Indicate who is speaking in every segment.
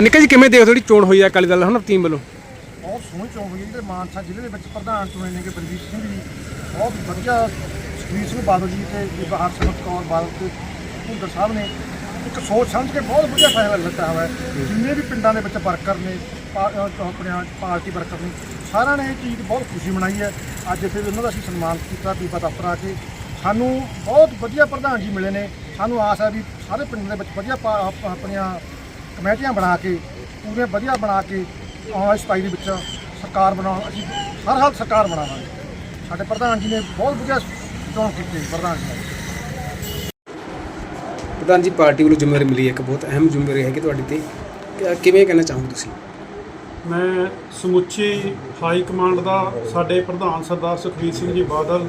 Speaker 1: ਨਿੱਕਾ ਜੀ, ਕਿਵੇਂ ਦੇਖਦੇ ਹੋ ਜਿਹੜੀ ਚੋਣ ਹੋਈ ਹੈ ਅਕਾਲੀ ਦਲ ਹੁਣ ਟੀਮ ਵੱਲੋਂ?
Speaker 2: ਬਹੁਤ ਸੋਹਣੀ ਚੋਣ ਹੋਈ ਹੈ ਜਿਹੜੇ ਮਾਨਸਾ ਜ਼ਿਲ੍ਹੇ ਦੇ ਵਿੱਚ ਪ੍ਰਧਾਨ ਚੁਣੇ ਨੇਗੇ ਬਲਵੀਰ ਸਿੰਘ ਜੀ। ਬਹੁਤ ਵਧੀਆ ਸੁਖਬੀਰ ਸਿੰਘ ਬਾਦਲ ਜੀ ਤੇ ਬੀਬਾ ਹਰਸਿਮਰਤ ਕੌਰ ਬਾਦਲ ਤੇ ਭੁੰਦਰ ਸਾਹਿਬ ਨੇ। ਇੱਕ ਸੋਚ ਸਮਝ ਕੇ ਬਹੁਤ ਵਧੀਆ ਫੈਸਲਾ ਲਿੱਤਾ ਹੋਇਆ ਹੈ। ਜਿੰਨੇ ਵੀ ਪਿੰਡਾਂ ਦੇ ਵਿੱਚ ਵਰਕਰ ਨੇ, ਪਾ- ਅਹ ਆਪਣੀਆਂ ਪਾਰਟੀ ਵਰਕਰ ਨੇ, ਸਾਰਿਆਂ ਨੇ ਇਹ ਚੀਜ਼ ਦੀ ਬਹੁਤ ਖੁਸ਼ੀ ਮਨਾਈ ਹੈ। ਅੱਜ ਇੱਥੇ ਉਹਨਾਂ ਦਾ ਅਸੀਂ ਸਨਮਾਨ ਕੀਤਾ ਬੀਬਾ ਦਫ਼ਤਰ ਆ ਕੇ। ਸਾਨੂੰ ਬਹੁਤ ਵਧੀਆ ਪ੍ਰਧਾਨ ਜੀ ਮਿਲੇ ਨੇ। ਸਾਨੂੰ ਆਸ ਹੈ ਵੀ ਸਾਰੇ ਪਿੰਡ ਦੇ ਵਿੱਚ ਵਧੀਆ ਪਾ- ਆਪ- ਆਪਣੀਆਂ ਕਮੇਟੀਆਂ ਬਣਾ ਕੇ ਪੂਰੇ ਵਧੀਆ ਬਣਾ ਕੇ ਆਉਣ ਸਤਾਈ ਦੇ ਵਿੱਚ ਸਰਕਾਰ ਬਣਾਉਣ ਅਸੀਂ ਹਰ ਹਾਲ ਸਰਕਾਰ ਬਣਾਵਾਂਗੇ। ਸਾਡੇ ਪ੍ਰਧਾਨ ਜੀ ਨੇ ਬਹੁਤ ਵਧੀਆ ਚੋਣ ਕੀਤੀ ਪ੍ਰਧਾਨ ਜੀ
Speaker 1: ਪ੍ਰਧਾਨ ਜੀ ਪਾਰਟੀ ਵੱਲੋਂ ਜ਼ਿੰਮੇਵਾਰੀ ਮਿਲੀ ਹੈ ਇੱਕ ਬਹੁਤ ਅਹਿਮ ਜ਼ਿੰਮੇਵਾਰੀ ਹੈਗੀ ਤੁਹਾਡੀ ਤੇ। ਕਿ- ਕਿਵੇਂ ਕਹਿਣਾ ਚਾਹੋਗੇ ਤੁਸੀਂ?
Speaker 3: ਮੈਂ ਸਮੁੱਚੀ ਹਾਈ ਕਮਾਂਡ ਦਾ ਸਾਡੇ ਪ੍ਰਧਾਨ ਸਰਦਾਰ ਸੁਖਬੀਰ ਸਿੰਘ ਜੀ ਬਾਦਲ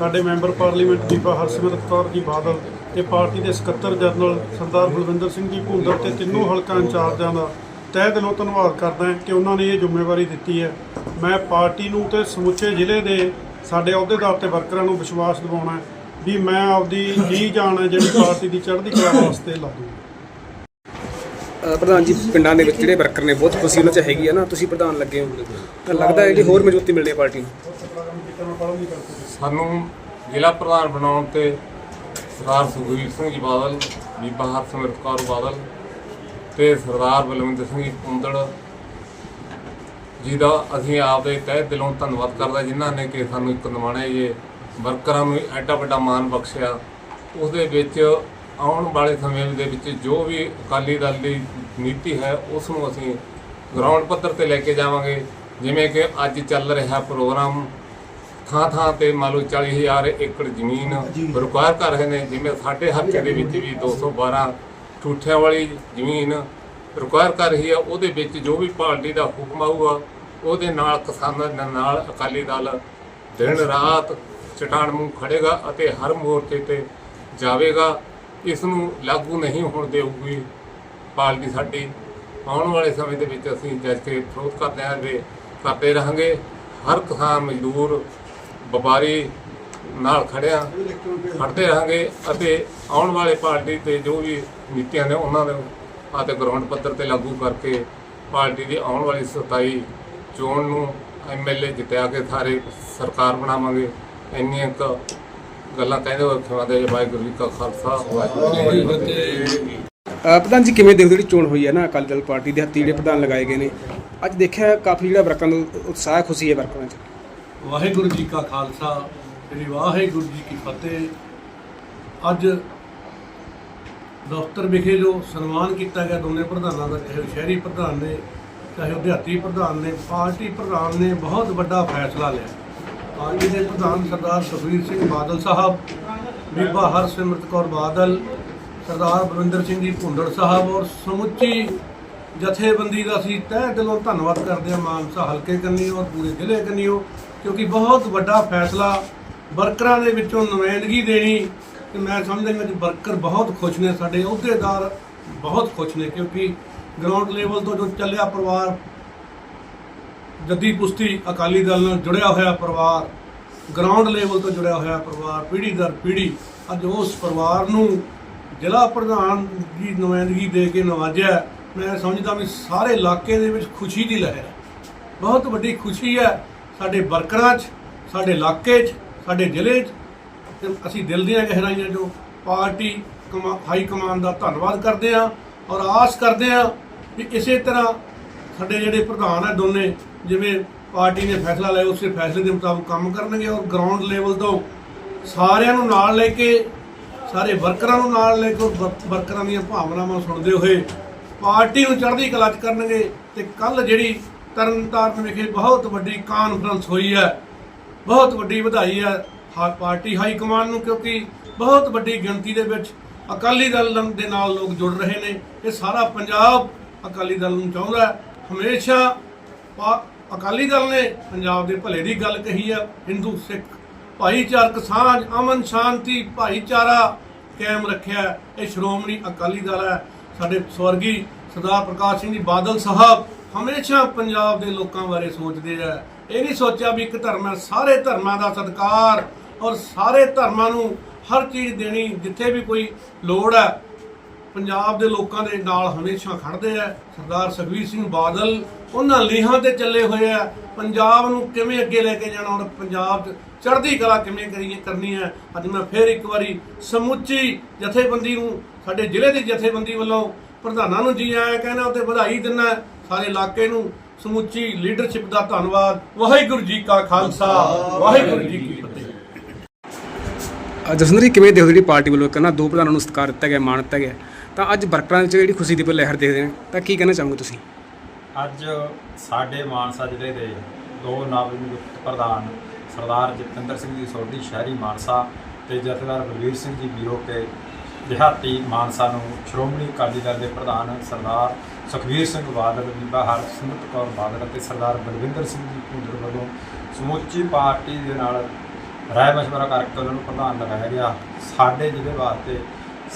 Speaker 3: ਸਾਡੇ ਮੈਂਬਰ ਪਾਰਲੀਮੈਂਟ ਬੀਬਾ ਹਰਸਿਮਰਤ ਕੌਰ ਜੀ ਬਾਦਲ ਤੇ ਪਾਰਟੀ ਦੇ ਸਕੱਤਰ ਜਨਰਲ ਸਰਦਾਰ ਬਲਵਿੰਦਰ ਸਿੰਘ ਜੀ ਭੁੰਦਰ ਤੇ ਤਿੰਨੋਂ ਹਲਕਾ ਇੰਚਾਰਜਾਂ ਦਾ ਤਹਿ ਦਿਲੋਂ ਧੰਨਵਾਦ ਕਰਦਾ ਹਾਂ ਕਿ ਉਹਨਾਂ ਨੇ ਇਹ ਜ਼ਿੰਮੇਵਾਰੀ ਦਿੱਤੀ ਹੈ। ਮੈਂ ਪਾਰਟੀ ਨੂੰ ਤੇ ਸਮੁੱਚੇ ਜ਼ਿਲ੍ਹੇ ਦੇ ਸਾਡੇ ਅਹੁਦੇਦਾਰ ਤੇ ਵਰਕਰਾਂ ਨੂੰ ਵਿਸ਼ਵਾਸ ਦਿਵਾਉਣਾ ਵੀ ਮੈਂ ਆਪਦੀ ਜੀ ਜਾਨ ਹੈ ਜਿਹੜੀ ਪਾਰਟੀ ਦੀ ਚੜ੍ਹਦੀ ਕਲਾ ਵਾਸਤੇ ਲਾ ਦੂੰਗਾ
Speaker 1: ਅ, ਪ੍ਰਧਾਨ ਜੀ ਪਿੰਡਾਂ ਦੇ ਵਿੱਚ ਜਿਹੜੇ ਵਰਕਰ ਨੇ ਬਹੁਤ ਖੁਸ਼ੀ ਉਹਨਾਂ ਚ ਹੈਗੀ ਆ ਨਾ। ਤੁਸੀਂ ਪ੍ਰਧਾਨ ਲੱਗੇ ਹੋ ਤਾਂ ਲੱਗਦਾ ਹੈ ਜਿਹੜੀ ਹੋਰ ਮਜ਼ਬੂਤੀ ਮਿਲਣੀ ਹੈ ਪਾਰਟੀ ਨੂੰ?
Speaker 4: ਸਾਨੂੰ ਜ਼ਿਲ੍ਹਾ ਪ੍ਰਧਾਨ ਬਣਾਉਣ ਤੇ ਸਰਦਾਰ ਸੁਖਬੀਰ ਸਿੰਘ ਜੀ ਬਾਦਲ ਬੀਬਾ ਹਰਸਿਮਰਤ ਕੌਰ ਬਾਦਲ ਤੇ ਸਰਦਾਰ ਬਲਵਿੰਦਰ ਸਿੰਘ ਜੀ ਪੁੰਦੜ ਜੀ ਦਾ ਅਸੀਂ ਆਪਦੇ ਤਹਿ ਦਿਲੋਂ ਧੰਨਵਾਦ ਕਰਦਾ ਜਿਨ੍ਹਾਂ ਨੇ ਕਿ ਸਾਨੂੰ ਇੱਕ ਨਿਮਾਣੇ ਜੇ ਵਰਕਰਾਂ ਨੂੰ ਐਡਾ ਵੱਡਾ ਮਾਣ ਬਖਸ਼ਿਆ। ਉਸ ਦੇ ਵਿੱਚ ਆਉਣ ਵਾਲੇ ਸਮੇਂ ਦੇ ਵਿੱਚ ਜੋ ਵੀ ਅਕਾਲੀ ਦਲ ਦੀ ਨੀਤੀ ਹੈ ਉਸ ਨੂੰ ਅਸੀਂ ਗਰਾਊਂਡ ਪੱਧਰ ਤੇ ਲੈ ਕੇ ਜਾਵਾਂਗੇ। ਜਿਵੇਂ ਕਿ ਅੱਜ ਚੱਲ ਰਿਹਾ ਪ੍ਰੋਗਰਾਮ ਥਾਂ ਥਾਂ ਤੇ ਮੰਨ ਲਓ 40000 ਏਕੜ ਜ਼ਮੀਨ ਰਿਕਵਾਇਰ ਕਰ ਰਹੇ ਨੇ ਜਿਵੇਂ ਸਾਡੇ ਹਲਕੇ ਦੇ ਵਿੱਚ ਵੀ 212 ਠੂਠਿਆਂ ਵਾਲੀ ਜ਼ਮੀਨ ਰਿਕਵਾਇਰ ਕਰ ਰਹੀ ਹੈ ਉਹਦੇ ਵਿੱਚ ਜੋ ਵੀ ਪਾਰਟੀ ਦਾ ਹੁਕਮ ਆਊਗਾ ਉਹਦੇ ਨਾਲ ਕਿਸਾਨਾਂ ਦੇ ਨਾਲ ਅਕਾਲੀ ਦਲ ਦਿਨ ਰਾਤ ਚਟਾਨ ਮੂੰਹ ਖੜੇਗਾ ਅਤੇ ਹਰ ਮੋਰਚੇ ਤੇ ਜਾਵੇਗਾ। ਇਸ ਨੂੰ ਲਾਗੂ ਨਹੀਂ ਹੋਣ ਦੇਊਗੀ ਪਾਰਟੀ ਸਾਡੀ। ਆਉਣ ਵਾਲੇ ਸਮੇਂ ਦੇ ਵਿੱਚ ਅਸੀਂ ਜੱਜ ਕੇ ਵਿਰੋਧ ਕਰਦੇ ਹਾਂ ਦੇ ਕਰਦੇ ਰਹਾਂਗੇ। ਹਰ ਕਿਸਾਨ ਮਜ਼ਦੂਰ ਵਪਾਰੀ ਨਾਲ ਖੜਿਆ ਖੜਦੇ ਰਹਾਂਗੇ ਅਤੇ ਆਉਣ ਵਾਲੇ ਪਾਰਟੀ ਤੇ ਜੋ ਵੀ ਨੀਤੀਆਂ ਨੇ ਉਹਨਾਂ ਨੂੰ ਅਤੇ ਗਰਾਊਂਡ ਪੱਧਰ ਤੇ ਲਾਗੂ ਕਰਕੇ ਪਾਰਟੀ ਦੀ ਆਉਣ ਵਾਲੀ 27 ਚੋਣ ਨੂੰ ਐਮਐਲਏ ਜਿੱਤਿਆ ਕੇ ਸਾਰੇ ਸਰਕਾਰ ਬਣਾਵਾਂਗੇ। ਇੰਨੀਆਂ ਕੁ ਗੱਲਾਂ ਕਹਿੰਦੇ ਹੋਏ ਖਵਾਦੇ ਵਾਹਿਗੁਰੂ ਜੀ ਕਾ ਖਾਲਸਾ ਵਾਹਿਗੁਰੂ ਜੀ ਕੀ ਫਤਿਹ।
Speaker 1: ਅ, ਪ੍ਰਧਾਨ ਜੀ ਕਿਵੇਂ ਦੇਖਦੇ ਹੋ ਜਿਹੜੀ ਚੋਣ ਹੋਈ ਹੈ ਨਾ ਅਕਾਲੀ ਦਲ ਪਾਰਟੀ ਦੇ ਹੱਥੀ ਜਿਹੜੇ ਪ੍ਰਧਾਨ ਲਗਾਏ ਗਏ ਨੇ? ਅੱਜ ਦੇਖਿਆ ਕਾਫੀ ਜਿਹੜਾ ਵਰਕਰਾਂ ਨੂੰ ਉਤਸ਼ਾਹ ਖੁਸ਼ੀ ਹੈ ਵਰਕਰਾਂ 'ਚ।
Speaker 5: ਵਾਹਿਗੁਰੂ ਜੀ ਕਾ ਖਾਲਸਾ ਸ੍ਰੀ ਵਾਹਿਗੁਰੂ ਜੀ ਕੀ ਫਤਿਹ। ਅੱਜ ਦਫ਼ਤਰ ਵਿਖੇ ਜੋ ਸਨਮਾਨ ਕੀਤਾ ਗਿਆ ਦੋਨੇ ਪ੍ਰਧਾਨਾਂ ਦਾ ਚਾਹੇ ਉਹ ਸ਼ਹਿਰੀ ਪ੍ਰਧਾਨ ਨੇ ਚਾਹੇ ਉਹ ਦਿਹਾਤੀ ਪ੍ਰਧਾਨ ਨੇ ਪਾਰਟੀ ਪ੍ਰਧਾਨ ਨੇ ਬਹੁਤ ਵੱਡਾ ਫੈਸਲਾ ਲਿਆ। ਪਾਰਟੀ ਦੇ ਪ੍ਰਧਾਨ ਸਰਦਾਰ ਸੁਖਬੀਰ ਸਿੰਘ ਬਾਦਲ ਸਾਹਿਬ, ਬੀਬਾ ਹਰਸਿਮਰਤ ਕੌਰ ਬਾਦਲ, ਸਰਦਾਰ ਬਲਵਿੰਦਰ ਸਿੰਘ ਜੀ ਭੁੰਡੜ ਸਾਹਿਬ ਔਰ ਸਮੁੱਚੀ ਜਥੇਬੰਦੀ ਦਾ ਅਸੀਂ ਤਹਿ ਦਿਲੋਂ ਧੰਨਵਾਦ ਕਰਦੇ ਹਾਂ ਮਾਨਸਾ ਹਲਕੇ ਕੰਨੀ ਔਰ ਪੂਰੇ ਜ਼ਿਲ੍ਹੇ ਕੰਨੀਓ, ਕਿਉਂਕਿ ਬਹੁਤ ਵੱਡਾ ਫੈਸਲਾ ਵਰਕਰਾਂ ਦੇ ਵਿੱਚੋਂ ਨੁਮਾਇੰਦਗੀ ਦੇਣੀ ਤੇ ਮੈਂ ਸਮਝਦਾ ਕਿ ਵਰਕਰ ਬਹੁਤ ਖੁਸ਼ ਨੇ, ਸਾਡੇ ਅਹੁਦੇਦਾਰ ਬਹੁਤ ਖੁਸ਼ ਨੇ ਕਿਉਂਕਿ ਗਰਾਊਂਡ ਲੈਵਲ ਤੋਂ ਜੋ ਚੱਲਿਆ ਪਰਿਵਾਰ ਜੱਦੀ ਪੁਸ਼ਤੀ ਅਕਾਲੀ ਦਲ ਨਾਲ ਜੁੜਿਆ ਹੋਇਆ ਪਰਿਵਾਰ ਗਰਾਊਂਡ ਲੈਵਲ ਤੋਂ ਜੁੜਿਆ ਹੋਇਆ ਪਰਿਵਾਰ, ਪੀੜ੍ਹੀ ਦਰ ਪੀੜ੍ਹੀ, ਅੱਜ ਉਸ ਪਰਿਵਾਰ ਨੂੰ ਜ਼ਿਲ੍ਹਾ ਪ੍ਰਧਾਨ ਦੀ ਨੁਮਾਇੰਦਗੀ ਦੇ ਕੇ ਨਵਾਜਿਆ। ਮੈਂ ਸਮਝਦਾ ਵੀ ਸਾਰੇ ਇਲਾਕੇ ਦੇ ਵਿੱਚ ਖੁਸ਼ੀ ਦੀ ਲਹਿਰ ਹੈ। ਬਹੁਤ ਵੱਡੀ ਖੁਸ਼ੀ ਹੈ ਸਾਡੇ ਵਰਕਰਾਂ 'ਚ, ਸਾਡੇ ਇਲਾਕੇ 'ਚ, ਸਾਡੇ ਜ਼ਿਲ੍ਹੇ 'ਚ। ਤੇ ਅਸੀਂ ਦਿਲ ਦੀਆਂ ਗਹਿਰਾਈਆਂ ਜੋ ਪਾਰਟੀ ਕਮਾ- ਹਾਈ ਕਮਾਨ ਦਾ ਧੰਨਵਾਦ ਕਰਦੇ ਹਾਂ ਔਰ ਆਸ ਕਰਦੇ ਹਾਂ ਵੀ ਇਸੇ ਤਰ੍ਹਾਂ ਸਾਡੇ ਜਿਹੜੇ ਪ੍ਰਧਾਨ ਹੈ ਦੋਨੇ ਜਿਵੇਂ ਪਾਰਟੀ ਨੇ ਫੈਸਲਾ ਲਿਆ, ਉਸੇ ਫੈਸਲੇ ਦੇ ਮੁਤਾਬਕ ਕੰਮ ਕਰਨਗੇ ਔਰ ਗਰਾਊਂਡ ਲੈਵਲ ਤੋਂ ਸਾਰਿਆਂ ਨੂੰ ਨਾਲ ਲੈ ਕੇ, ਸਾਰੇ ਵਰਕਰਾਂ ਨੂੰ ਨਾਲ ਲੈ ਕੇ ਔਰ ਵਰਕਰਾਂ ਦੀਆਂ ਭਾਵਨਾਵਾਂ ਸੁਣਦੇ ਹੋਏ ਪਾਰਟੀ ਨੂੰ ਚੜ੍ਹਦੀ ਕਲਾ 'ਚ ਕਰਨਗੇ ਤੇ ਕੱਲ ਜਿਹੜੀ ਤਰਨਤਾਰਨ ਵਿਖੇ ਬਹੁਤ ਵੱਡੀ ਕਾਨਫਰੰਸ ਹੋਈ ਹੈ, ਬਹੁਤ ਵੱਡੀ ਵਧਾਈ ਹੈ ਹਾ- ਪਾਰਟੀ ਹਾਈ ਕਮਾਂਡ ਨੂੰ ਕਿਉਂਕਿ ਬਹੁਤ ਵੱਡੀ ਗਿਣਤੀ ਦੇ ਵਿੱਚ ਅਕਾਲੀ ਦਲ ਦੇ ਨਾਲ ਲੋਕ ਜੁੜ ਰਹੇ ਨੇ, ਇਹ ਸਾਰਾ ਪੰਜਾਬ ਅਕਾਲੀ ਦਲ ਨੂੰ ਚਾਹੁੰਦਾ ਹਮੇਸ਼ਾ ਪਾ- ਅਕਾਲੀ ਦਲ ਨੇ ਪੰਜਾਬ ਦੇ ਭਲੇ ਦੀ ਗੱਲ ਕਹੀ ਹੈ ਹਿੰਦੂ, ਸਿੱਖ, ਭਾਈਚਾਰਕ ਸਾਂਝ, ਅਮਨ, ਸ਼ਾਂਤੀ, ਭਾਈਚਾਰਾ ਕਾਇਮ ਰੱਖਿਆ। ਇਹ ਸ਼੍ਰੋਮਣੀ ਅਕਾਲੀ ਦਲ ਹੈ। ਸਾਡੇ ਸਵਰਗੀ ਸਰਦਾਰ ਪ੍ਰਕਾਸ਼ ਸਿੰਘ ਜੀ ਬਾਦਲ ਸਾਹਿਬ ਹਮੇਸ਼ਾ ਪੰਜਾਬ ਦੇ ਲੋਕਾਂ ਬਾਰੇ ਸੋਚਦੇ ਆ। ਇਹ ਨਹੀਂ ਸੋਚਿਆ ਵੀ ਇੱਕ ਧਰਮ ਹੈ, ਸਾਰੇ ਧਰਮਾਂ ਦਾ ਸਤਿਕਾਰ ਔਰ ਸਾਰੇ ਧਰਮਾਂ ਨੂੰ ਹਰ ਚੀਜ਼ ਦੇਣੀ ਜਿੱਥੇ ਵੀ ਕੋਈ ਲੋੜ ਹੈ। ਪੰਜਾਬ ਦੇ ਲੋਕਾਂ ਦੇ ਨਾਲ ਹਮੇਸ਼ਾ ਖੜਦੇ ਆ। ਸਰਦਾਰ ਸੁਖਬੀਰ ਸਿੰਘ ਬਾਦਲ ਉਹਨਾਂ ਲੀਹਾਂ ਤੇ ਚੱਲੇ ਹੋਏ ਆ। ਪੰਜਾਬ ਨੂੰ ਕਿਵੇਂ ਅੱਗੇ ਲੈ ਕੇ ਜਾਣਾ? ਔਰ ਪੰਜਾਬ 'ਚ ਚੜ੍ਹਦੀ ਕਲਾ ਕਿਵੇਂ ਕਰੀਏ, ਕਰਨੀ ਹੈ? ਅੱਜ ਮੈਂ ਫੇਰ ਇੱਕ ਵਾਰੀ ਸਮੁੱਚੀ ਜਥੇਬੰਦੀ ਨੂੰ, ਸਾਡੇ ਜ਼ਿਲ੍ਹੇ ਦੀ ਜਥੇਬੰਦੀ ਵੱਲੋਂ ਪ੍ਰਧਾਨਾਂ ਨੂੰ ਜੀ ਆਇਆਂ ਕਹਿਣਾ ਤੇ ਵਧਾਈ ਦਿੰਦਾ ਸਾਰੇ ਇਲਾਕੇ ਨੂੰ ਸਮੁੱਚੀ ਲੀਡਰਸ਼ਿਪ ਦਾ ਧੰਨਵਾਦ। ਵਾਹਿਗੁਰੂ ਜੀ ਕਾ ਖਾਲਸਾ। ਵਾਹਿਗੁਰੂ ਜੀ
Speaker 1: ਜਸਵਿੰਦਰ ਜੀ, ਕਿਵੇਂ ਦੇਖੋ ਜਿਹੜੀ ਪਾਰਟੀ ਵੱਲੋਂ ਕਹਿੰਦਾ ਦੋ ਪ੍ਰਧਾਨਾਂ ਨੂੰ ਸਤਿਕਾਰ ਦਿੱਤਾ ਗਿਆ ਮਾਣ ਦਿੱਤਾ ਗਿਆ? ਤਾਂ ਅੱਜ ਵਰਕਰਾਂ ਵਿੱਚ ਜਿਹੜੀ ਖੁਸ਼ੀ ਦੀ ਲਹਿਰ ਦੇਖਦੇ ਨੇ, ਤਾਂ ਕੀ ਕਹਿਣਾ ਚਾਹੋਗੇ ਤੁਸੀਂ?
Speaker 6: ਅੱਜ ਸਾਡੇ ਮਾਨਸਾ ਜ਼ਿਲ੍ਹੇ ਦੇ ਦੋ ਨਵ ਨਿਯੁਕਤ ਪ੍ਰਧਾਨ, ਸਰਦਾਰ ਜਤਿੰਦਰ ਸਿੰਘ ਜੀ ਸੋਢੀ, ਸ਼ਹਿਰੀ ਮਾਨਸਾ ਤੇ ਜਥੇਦਾਰ ਬਲਵੀਰ ਸਿੰਘ ਜੀ ਬੀਰੋ ਕੇ ਦਿਹਾਤੀ ਮਾਨਸਾ ਨੂੰ ਸ਼੍ਰੋਮਣੀ ਅਕਾਲੀ ਦਲ ਦੇ ਪ੍ਰਧਾਨ ਸਰਦਾਰ ਸੁਖਵੀਰ ਸਿੰਘ ਬਾਦਲ, ਬੀਬਾ ਹਰਸਿਮਰਤ ਕੌਰ ਬਾਦਲ ਅਤੇ ਸਰਦਾਰ ਬਲਵਿੰਦਰ ਸਿੰਘ ਜੀ ਭੁੰਦਰ ਵੱਲੋਂ ਸਮੁੱਚੀ ਪਾਰਟੀ ਦੇ ਨਾਲ ਰਾਏ ਮਸ਼ਵਰਾ ਕਰਕੇ ਉਹਨਾਂ ਨੂੰ ਪ੍ਰਧਾਨ ਲਗਾਇਆ ਗਿਆ। ਸਾਡੇ ਜ਼ਿਲ੍ਹੇ ਵਾਸਤੇ,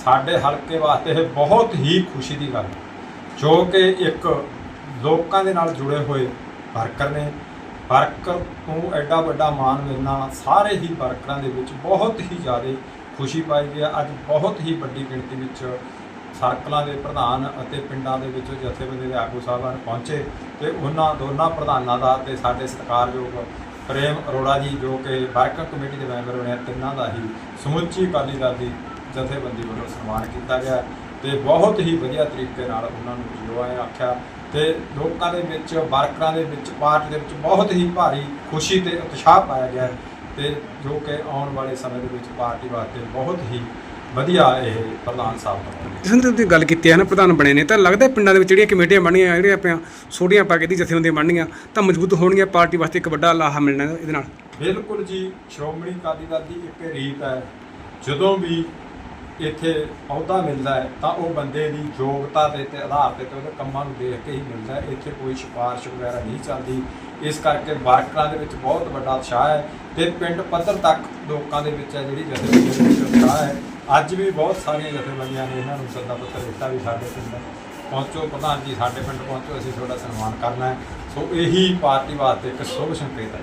Speaker 6: ਸਾਡੇ ਹਲਕੇ ਵਾਸਤੇ ਇਹ ਬਹੁਤ ਹੀ ਖੁਸ਼ੀ ਦੀ ਗੱਲ ਜੋ ਕਿ ਇੱਕ ਲੋਕਾਂ ਦੇ ਨਾਲ ਜੁੜੇ ਹੋਏ ਵਰਕਰ ਨੇ। ਵਰਕਰ ਨੂੰ ਐਡਾ ਵੱਡਾ ਮਾਣ ਮਿਲਣਾ, ਸਾਰੇ ਹੀ ਵਰਕਰਾਂ ਦੇ ਵਿੱਚ ਬਹੁਤ ਹੀ ਜ਼ਿਆਦਾ ਖੁਸ਼ੀ ਪਾਈ ਗਈ ਹੈ। ਅੱਜ ਬਹੁਤ ਹੀ ਵੱਡੀ ਗਿਣਤੀ ਵਿੱਚ ਸਰਕਲਾਂ ਦੇ ਪ੍ਰਧਾਨ ਅਤੇ ਪਿੰਡਾਂ ਦੇ ਵਿੱਚ ਜਥੇਬੰਦੀ ਦੇ ਆਗੂ ਸਾਹਿਬਾਨ ਪਹੁੰਚੇ ਤੇ ਉਹਨਾਂ ਦੋਨਾਂ ਪ੍ਰਧਾਨਾਂ ਦਾ ਤੇ ਸਾਡੇ ਸਤਿਕਾਰਯੋਗ ਪ੍ਰੇਮ ਅਰੋੜਾ ਜੀ ਜੋ ਕਿ ਵਰਕਰ ਕਮੇਟੀ ਦੇ ਮੈਂਬਰ ਬਣੇ ਤਿੰਨਾਂ ਦਾ ਹੀ ਸਮੁੱਚੀ ਅਕਾਲੀ ਦਲ ਦੀ ਜਥੇਬੰਦੀ ਵੱਲੋਂ ਸਨਮਾਨ ਕੀਤਾ ਗਿਆ ਤੇ ਬਹੁਤ ਹੀ ਵਧੀਆ ਤਰੀਕੇ ਨਾਲ ਉਹਨਾਂ ਨੂੰ ਜਿਉ ਆਖਿਆ ਤੇ ਲੋਕਾਂ ਦੇ ਵਿੱਚ, ਵਰਕਰਾਂ ਦੇ ਵਿੱਚ, ਪਾਰਟੀ ਦੇ ਵਿੱਚ ਬਹੁਤ ਹੀ ਭਾਰੀ ਖੁਸ਼ੀ ਤੇ ਉਤਸ਼ਾਹ ਪਾਇਆ ਗਿਆ ਤੇ ਜੋ ਕਿ ਆਉਣ ਵਾਲੇ ਸਮੇਂ ਦੇ ਵਿੱਚ ਪਾਰਟੀ ਵਾਸਤੇ ਬਹੁਤ ਹੀ ਵਧੀਆ ਇਹ ਪ੍ਰਧਾਨ ਸਾਹਿਬ ਬਣਨਗੇ
Speaker 1: ਜਸਵਿੰਦਰ ਤੁਸੀਂ ਗੱਲ ਕੀਤੀ ਹੈ ਨਾ ਪ੍ਰਧਾਨ ਬਣੇ ਨੇ ਤਾਂ ਲੱਗਦਾ ਹੈ ਪਿੰਡਾਂ ਦੇ ਵਿੱਚ ਜਿਹੜੀਆਂ ਕਮੇਟੀਆਂ ਬਣੀਆਂ ਜਿਹੜੀਆਂ ਆਪਣੀਆਂ ਸੋਡੀਆਂ ਪਾ ਕੇ ਦੀ ਜਥੇਬੰਦੀਆਂ ਬਣਨੀਆਂ ਤਾਂ ਮਜ਼ਬੂਤ ਹੋਣਗੀਆਂ ਪਾਰਟੀ ਵਾਸਤੇ ਇੱਕ ਵੱਡਾ ਲਾਹਾ ਮਿਲਣਾ ਇਹਦੇ ਨਾਲ।
Speaker 6: ਬਿਲਕੁਲ ਜੀ ਸ਼੍ਰੋਮਣੀ ਅਕਾਲੀ ਦਲ ਦੀ ਇੱਕ ਰੀਤ ਹੈ। ਜਦੋਂ ਵੀ ਇੱਥੇ ਅਹੁਦਾ ਮਿਲਦਾ ਹੈ ਤਾਂ ਉਹ ਬੰਦੇ ਦੀ ਯੋਗਤਾ ਦੇ ਤੇ ਆਧਾਰ ਤੇ ਤੇ ਉਹਦੇ ਕੰਮਾਂ ਨੂੰ ਦੇਖ ਕੇ ਹੀ ਮਿਲਦਾ ਹੈ। ਇੱਥੇ ਕੋਈ ਸਿਫਾਰਿਸ਼ ਵਗੈਰਾ ਨਹੀਂ ਚੱਲਦੀ। ਇਸ ਕਰਕੇ ਵਰਕਰਾਂ ਦੇ ਵਿੱਚ ਬਹੁਤ ਵੱਡਾ ਉਤਸ਼ਾਹ ਹੈ ਤੇ ਪਿੰਡ ਪੱਧਰ ਤੱਕ ਲੋਕਾਂ ਦੇ ਵਿੱਚ ਹੈ ਜਿਹੜੀ ਜਥੇਬੰਦੀ ਦੇ ਵਿੱਚ ਉਤਸ਼ਾਹ ਹੈ। ਅੱਜ ਵੀ ਬਹੁਤ ਸਾਰੀਆਂ ਜਥੇਬੰਦੀਆਂ ਨੇ ਇਹਨਾਂ ਨੂੰ ਸੱਦਾ ਪੱਤਰ ਦਿੱਤਾ ਵੀ ਸਾਡੇ ਪਿੰਡ ਪਹੁੰਚੋ, ਪ੍ਰਧਾਨ ਜੀ, ਸਾਡੇ ਪਿੰਡ ਪਹੁੰਚੋ, ਅਸੀਂ ਤੁਹਾਡਾ ਸਨਮਾਨ ਕਰਨਾ ਹੈ। ਸੋ ਇਹੀ ਪਾਰਟੀ ਵਾਸਤੇ ਇੱਕ ਸ਼ੁਭ ਸੰਕੇਤ ਹੈ।